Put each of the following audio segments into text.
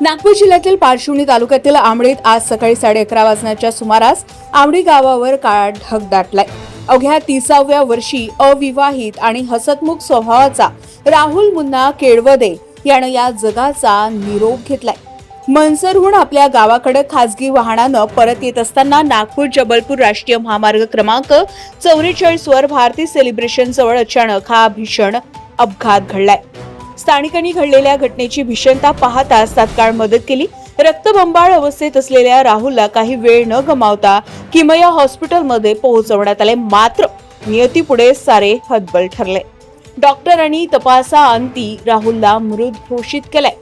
नागपूर जिल्ह्यातील पारशिवणी तालुक्यातील आंबडीत आज सकाळी साडे अकरा वाजण्याच्या सुमारास आंबडी गावावर काळा ढग दाटलाय. अवघ्या तिसाव्या वर्षी अविवाहित आणि हसतमुख स्वभावाचा राहुल मुन्ना केळवदे यानं या जगाचा निरोप घेतलाय. मनसरहून आपल्या गावाकडे खासगी वाहनानं परत येत असताना नागपूर जबलपूर राष्ट्रीय महामार्ग क्रमांक चौवेचाळीस वर भारती सेलिब्रेशन जवळ अचानक हा भीषण अपघात घडलाय. स्थानिकांनी घडलेल्या घटनेची भीषणता पाहताच तात्काळ मदत केली. रक्तबंबाळ अवस्थेत असलेल्या राहुलला काही वेळ न गमावता किमया हॉस्पिटलमध्ये पोहोचवण्यात आले. मात्र नियतीपुढे सारे हतबल ठरले. डॉक्टरांनी तपासाअंती राहुलला मृत घोषित केलाय.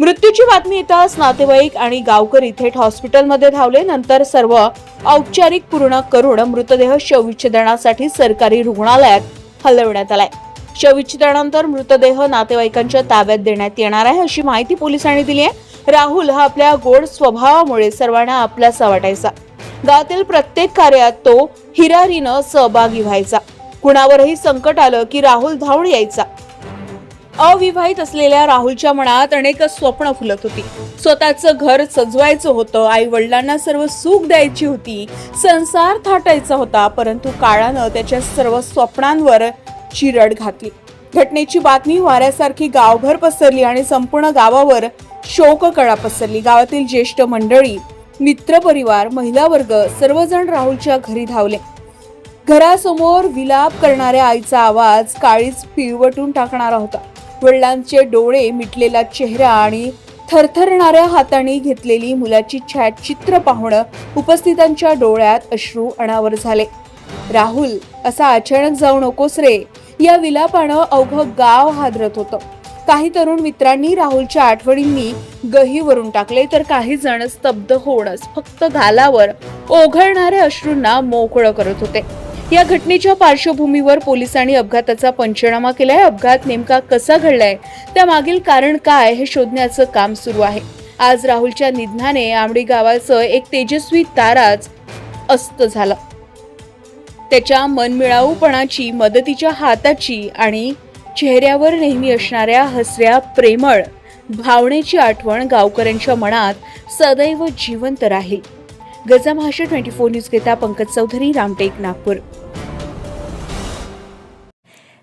मृत्यूची बातमी येताच नातेवाईक आणि गावकरी थेट हॉस्पिटलमध्ये धावले. नंतर सर्व औपचारिक पूर्ण करून मृतदेह शवविच्छेदनासाठी सरकारी रुग्णालयात हलवण्यात आलाय. शवविच्छेदनानंतर मृतदेह नातेवाईकांच्या ताब्यात देण्यात येणार आहे अशी माहिती पोलिसांनी दिली आहे. राहुल हा आपल्या गोड स्वभावामुळे सर्वांना आपलासा वाटायचा. गावातील प्रत्येक कार्यात तो हिरारीनं सहभागी व्हायचा. कुणावरही संकट आलं की राहुल धावून यायचा. अविवाहित असलेल्या राहुलच्या मनात अनेक स्वप्न फुलत होती. स्वतःचं घर सजवायचं होतं आई वडिलांना सर्व सुख द्यायची होती संसार थाटायचा होता परंतु काळानं त्याच्या सर्व स्वप्नांवर चिरड घातली. घटनेची बातमी वाऱ्यासारखी गावभर पसरली आणि संपूर्ण गावावर शोककळा पसरली. गावातील ज्येष्ठ मंडळी मित्रपरिवार महिला वर्ग सर्वजण राहुलच्या घरी धावले. घरासमोर विलाप करणाऱ्या आईचा आवाज काळीच पिळवटून टाकणारा होता. वडिलांचे डोळे मिटलेला चेहरा आणि थरथरणाऱ्या हाताने घेतलेली मुलाची छायाचित्र पाहणं उपस्थितांच्या डोळ्यात अश्रू अनावर झाले. राहुल असा अचानक जाऊ नकोस रे. या विलापानं अवघं गाव हादरत होतं. काही तरुण मित्रांनी राहुलच्या आठवणींनी गहीवरून टाकले तर काही जण स्तब्ध होणच फक्त गालावर ओघळणाऱ्या अश्रूंना मोकळं करत होते. या घटनेच्या पार्श्वभूमीवर पोलिसांनी अपघाताचा पंचनामा केलाय. अपघात नेमका कसा घडलाय त्यामागील कारण काय हे शोधण्याचं काम सुरू आहे. आज राहुलच्या निधनाने आंबडी गावाचं एक तेजस्वी ताराच अस्त झालं. त्याच्या मनमिळाऊपणाची मदतीच्या हाताची आणि चेहऱ्यावर नेहमी असणाऱ्या हसऱ्या प्रेमळ भावनेची आठवण गावकऱ्यांच्या मनात सदैव जिवंत राहील. गजा महाराष्ट्र ट्वेंटी फोर न्यूज घेता पंकज चौधरी रामटेक नागपूर.